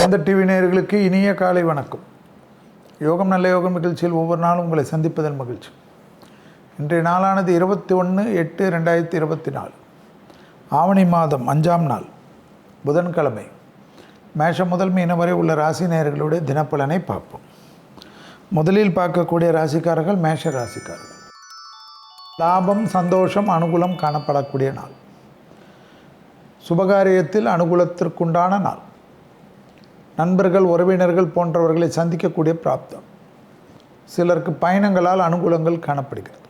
வேந்த TV நேயர்களுக்கு இனிய காலை வணக்கம். யோகம் நல்ல யோகம் நிகழ்ச்சியில் ஒவ்வொரு நாளும் உங்களை சந்திப்பதன் மகிழ்ச்சி. இன்றைய நாளானது இருபத்தி ஒன்று எட்டு ரெண்டாயிரத்தி இருபத்தி நாலு. ஆவணி மாதம் அஞ்சாம் நாள் புதன்கிழமை. மேஷம் முதல் மீன வரை உள்ள ராசி நேயர்களுடைய தினப்பலனை பார்ப்போம். முதலில் பார்க்கக்கூடிய ராசிக்காரர்கள் மேஷ ராசிக்காரர்கள். லாபம் சந்தோஷம் அனுகூலம் காணப்படக்கூடிய நாள். சுபகாரியத்தில் அனுகூலத்திற்குண்டான நாள். நண்பர்கள் உறவினர்கள் போன்றவர்களை சந்திக்கக்கூடிய பிராப்தம். சிலருக்கு பயணங்களால் அனுகூலங்கள் காணப்படுகிறது.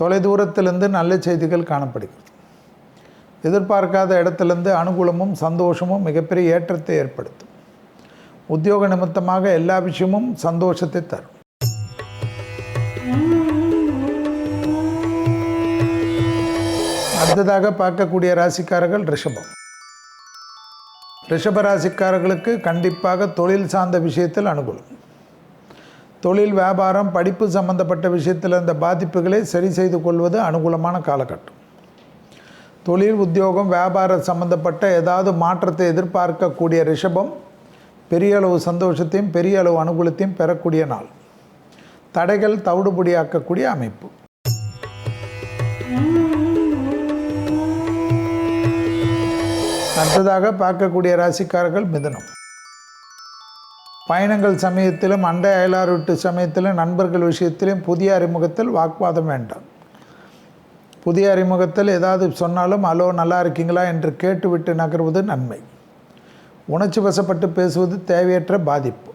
தொலைதூரத்திலிருந்து நல்ல செய்திகள் காணப்படுகிறது. எதிர்பார்க்காத இடத்திலிருந்து அனுகூலமும் சந்தோஷமும் மிகப்பெரிய ஏற்றத்தை ஏற்படுத்தும். உத்தியோக நிமித்தமாக எல்லா விஷயமும் சந்தோஷத்தை தரும். அடுத்ததாக பார்க்கக்கூடிய ராசிக்காரர்கள் ரிஷபம். ரிஷபராசிக்காரர்களுக்கு கண்டிப்பாக தொழில் சார்ந்த விஷயத்தில் அனுகூலம். தொழில் வியாபாரம் படிப்பு சம்பந்தப்பட்ட விஷயத்தில் இந்த பாதிப்புகளை சரி செய்து கொள்வது அனுகூலமான காலகட்டம். தொழில் உத்தியோகம் வியாபாரம் சம்பந்தப்பட்ட ஏதாவது மாற்றத்தை எதிர்பார்க்கக்கூடிய ரிஷபம் பெரிய அளவு சந்தோஷத்தையும் பெரிய அளவு அனுகூலத்தையும் பெறக்கூடிய நாள். தடைகள் தவிடுபடியாக்கக்கூடிய அமைப்பு. அடுத்ததாக பார்க்கக்கூடிய ராசிக்காரர்கள் மிதனம். பயணங்கள் சமயத்திலும் அண்டை அயலார் வீட்டு சமயத்திலும் நண்பர்கள் விஷயத்திலும் புதிய அறிமுகத்தில் வாக்குவாதம் வேண்டாம். புதிய அறிமுகத்தில் ஏதாவது சொன்னாலும் அலோ நல்லா இருக்கீங்களா? என்று கேட்டுவிட்டு நகர்வது நன்மை. உணர்ச்சி வசப்பட்டு பேசுவது தேவையற்ற பாதிப்பு.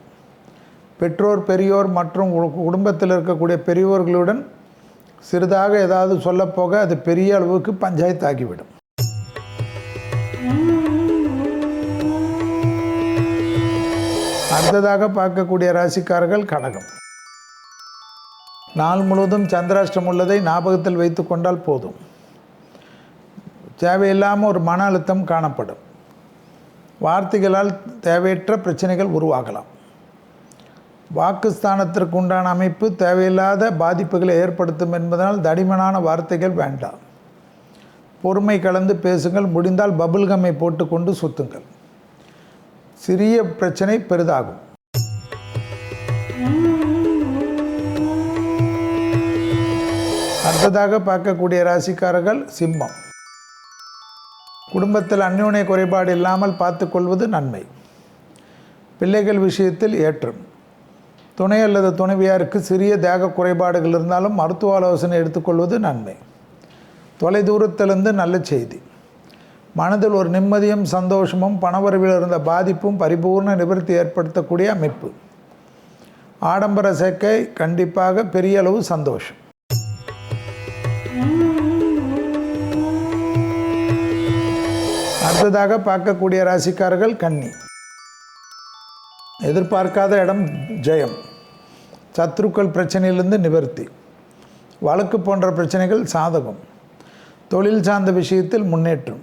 பெற்றோர் பெரியோர் மற்றும் உ- குடும்பத்தில் இருக்கக்கூடிய பெரியோர்களுடன் சிறிதாக ஏதாவது சொல்லப்போக அது பெரிய அளவுக்கு பஞ்சாயத்து ஆகிவிடும் அடுத்ததாக பார்க்கக்கூடிய ராசிக்காரர்கள் கடகம். நாள் முழுவதும் சந்திராஷ்டம் உள்ளதை ஞாபகத்தில் வைத்து கொண்டால் போதும். தேவையில்லாமல் ஒரு மன அழுத்தம் காணப்படும். வார்த்தைகளால் தேவையற்ற பிரச்சனைகள் உருவாகலாம். வாக்குஸ்தானத்திற்கு உண்டான அமைப்பு தேவையில்லாத பாதிப்புகளை ஏற்படுத்தும் என்பதனால் தடிமனான வார்த்தைகள் வேண்டாம். பொறுமை கலந்து பேசுங்கள் முடிந்தால் பபுல்கம்மை போட்டுக்கொண்டு சுத்துங்கள். சிறிய பிரச்சனை பெரிதாகும். அடுத்ததாக பார்க்கக்கூடிய ராசிக்காரர்கள் சிம்மம். குடும்பத்தில் அந்யோன்ய குறைபாடு இல்லாமல் பார்த்துக்கொள்வது நன்மை. பிள்ளைகள் விஷயத்தில் ஏற்றம். துணை அல்லது துணைவியாருக்கு சிறிய தேக குறைபாடுகள் இருந்தாலும் மருத்துவ ஆலோசனை எடுத்துக்கொள்வது நன்மை. தொலைதூரத்திலிருந்து நல்ல செய்தி. மனதில் ஒரு நிம்மதியும் சந்தோஷமும் பணவரவில் இருந்த பாதிப்பும் பரிபூர்ண நிவர்த்தி ஏற்படுத்தக்கூடிய அமைப்பு. ஆடம்பர சேர்க்கை கண்டிப்பாக பெரிய அளவு சந்தோஷம். அடுத்ததாக பார்க்கக்கூடிய ராசிக்காரர்கள் கன்னி. எதிர்பார்க்காத இடம் ஜெயம். சத்ருக்கள் பிரச்சனையிலிருந்து நிவர்த்தி. வழக்கு போன்ற பிரச்சனைகள் சாதகம். தொழில் சார்ந்த விஷயத்தில் முன்னேற்றம்.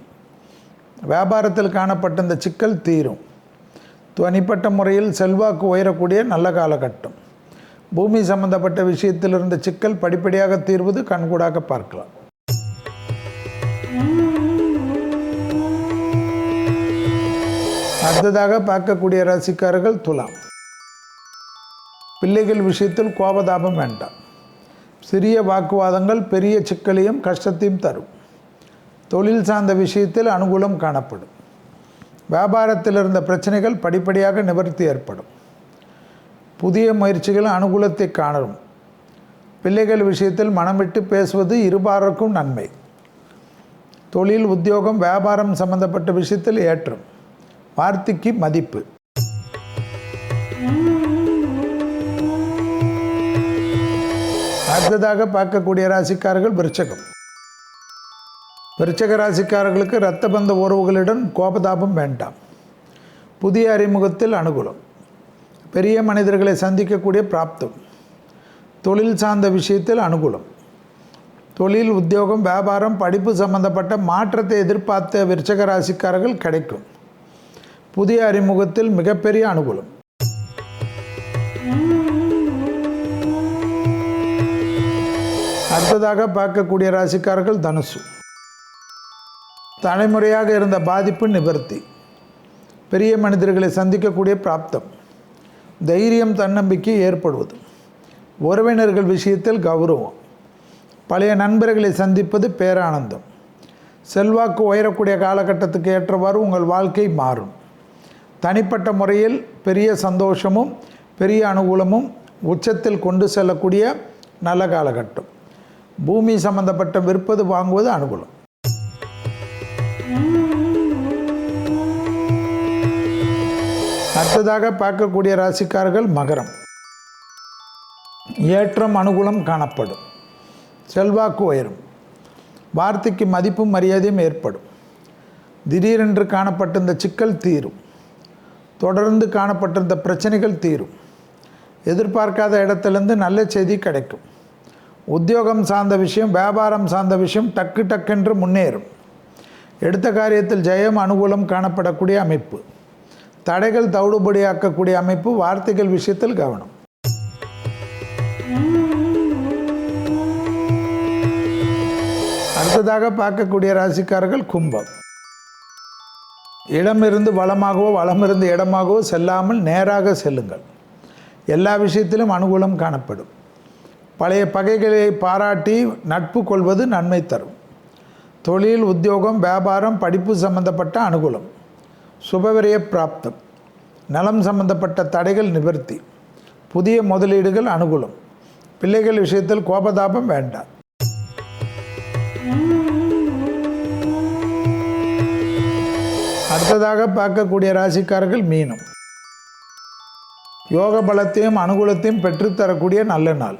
வியாபாரத்தில் காணப்பட்ட இந்த சிக்கல் தீரும். தனிப்பட்ட முறையில் செல்வாக்கு உயரக்கூடிய நல்ல காலகட்டம். பூமி சம்பந்தப்பட்ட விஷயத்தில் இருந்த சிக்கல் படிப்படியாக தீர்வது கண்கூடாக பார்க்கலாம். அடுத்ததாக பார்க்கக்கூடிய ராசிக்காரர்கள் துலாம். பிள்ளைகள் விஷயத்தில் கோபதாபம் வேண்டாம். சிறிய வாக்குவாதங்கள் பெரிய சிக்கலையும் கஷ்டத்தையும் தரும். தொழில் சார்ந்த விஷயத்தில் அனுகூலம் காணப்படும். வியாபாரத்தில் இருந்த பிரச்சனைகள் படிப்படியாக நிவர்த்தி ஏற்படும். புதிய முயற்சிகள் அனுகூலத்தை காணும். பிள்ளைகள் விஷயத்தில் மனம் விட்டு பேசுவது இருபாருக்கும் நன்மை. தொழில் உத்தியோகம் வியாபாரம் சம்பந்தப்பட்ட விஷயத்தில் ஏற்றம். வார்த்தைக்கு மதிப்பு. அடுத்ததாக பார்க்கக்கூடிய ராசிக்காரர்கள் விருச்சகம். விருச்சக ராசிக்காரர்களுக்கு இரத்த பந்த உறவுகளுடன் கோபதாபம் வேண்டாம். புதிய அறிமுகத்தில் அனுகூலம். பெரிய மனிதர்களை சந்திக்கக்கூடிய பிராப்தம். தொழில் சார்ந்த விஷயத்தில் அனுகூலம். தொழில் உத்தியோகம் வியாபாரம் படிப்பு சம்பந்தப்பட்ட மாற்றத்தை எதிர்பார்த்த விருச்சக ராசிக்காரர்கள் கிடைக்கும். புதிய அறிமுகத்தில் மிகப்பெரிய அனுகூலம். அடுத்ததாக பார்க்கக்கூடிய ராசிக்காரர்கள் தனுசு. தலைமுறையாக இருந்த பாதிப்பு நிவர்த்தி. பெரிய மனிதர்களை சந்திக்கக்கூடிய பிராப்தம். தைரியம் தன்னம்பிக்கை ஏற்படுவது. உறவினர்கள் விஷயத்தில் கௌரவம். பழைய நண்பர்களை சந்திப்பது பேரானந்தம். செல்வாக்கு உயரக்கூடிய காலகட்டத்துக்கு ஏற்றவாறு உங்கள் வாழ்க்கை மாறும். தனிப்பட்ட முறையில் பெரிய சந்தோஷமும் பெரிய அனுகூலமும் உச்சத்தில் கொண்டு செல்லக்கூடிய நல்ல காலகட்டம். பூமி சம்பந்தப்பட்ட விற்பது வாங்குவது அனுகூலம். அடுத்ததாக பார்க்கக்கூடிய ராசிக்காரர்கள் மகரம். ஏற்றம் அனுகூலம் காணப்படும். செல்வாக்கு உயரும். வார்த்தைக்கு மதிப்பும் மரியாதையும் ஏற்படும். திடீரென்று காணப்பட்டிருந்த சிக்கல் தீரும். தொடர்ந்து காணப்பட்டிருந்த பிரச்சனைகள் தீரும். எதிர்பார்க்காத இடத்துலேருந்து நல்ல செய்தி கிடைக்கும். உத்தியோகம் சார்ந்த விஷயம் வியாபாரம் சார்ந்த விஷயம் டக்கு டக்கென்று முன்னேறும். எடுத்த காரியத்தில் ஜெயம் அனுகூலம் காணப்படக்கூடிய அமைப்பு. தடைகள் தவிடுபடியாக்கக்கூடிய அமைப்பு வார்த்தைகள் விஷயத்தில் கவனம். அடுத்ததாக பார்க்கக்கூடிய ராசிக்காரர்கள் கும்பம். இடமிருந்து வளமாகவோ வளமிருந்து இடமாகவோ செல்லாமல் நேராக செல்லுங்கள். எல்லா விஷயத்திலும் அனுகூலம் காணப்படும். பழைய பகைகளை பாராட்டி நட்பு கொள்வது நன்மை தரும். தொழில் உத்தியோகம் வியாபாரம் படிப்பு சம்பந்தப்பட்ட அனுகூலம். சுபவிரய பிராப்தம். நலம் சம்பந்தப்பட்ட தடைகள் நிவர்த்தி. புதிய முதலீடுகள் அனுகூலம். பிள்ளைகள் விஷயத்தில் கோபதாபம் வேண்டாம். அடுத்ததாக பார்க்கக்கூடிய ராசிக்காரர்கள் மீனம். யோக பலத்தையும் அனுகூலத்தையும் பெற்றுத்தரக்கூடிய நல்ல நாள்.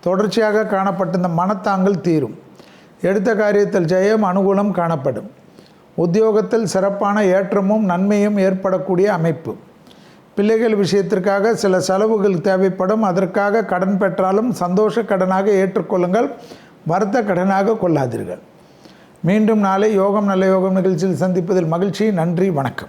தொடர்ச்சியாக காணப்பட்ட இந்த மனத்தாங்கல் தீரும். எடுத்த காரியத்தில் ஜெயம் அனுகூலம் காணப்படும். உத்தியோகத்தில் சிறப்பான ஏற்றமும் நன்மையும் ஏற்படக்கூடிய அமைப்பு. பிள்ளைகள் விஷயத்திற்காக சில செலவுகள் தேவைப்படும். அதற்காக கடன் பெற்றாலும் சந்தோஷ கடனாக ஏற்றுக்கொள்ளுங்கள். வருத்த கடனாக கொள்ளாதீர்கள். மீண்டும் நாளை யோகம் நல்ல யோகம் நிகழ்ச்சியில் சந்திப்பதில் மகிழ்ச்சி. நன்றி வணக்கம்.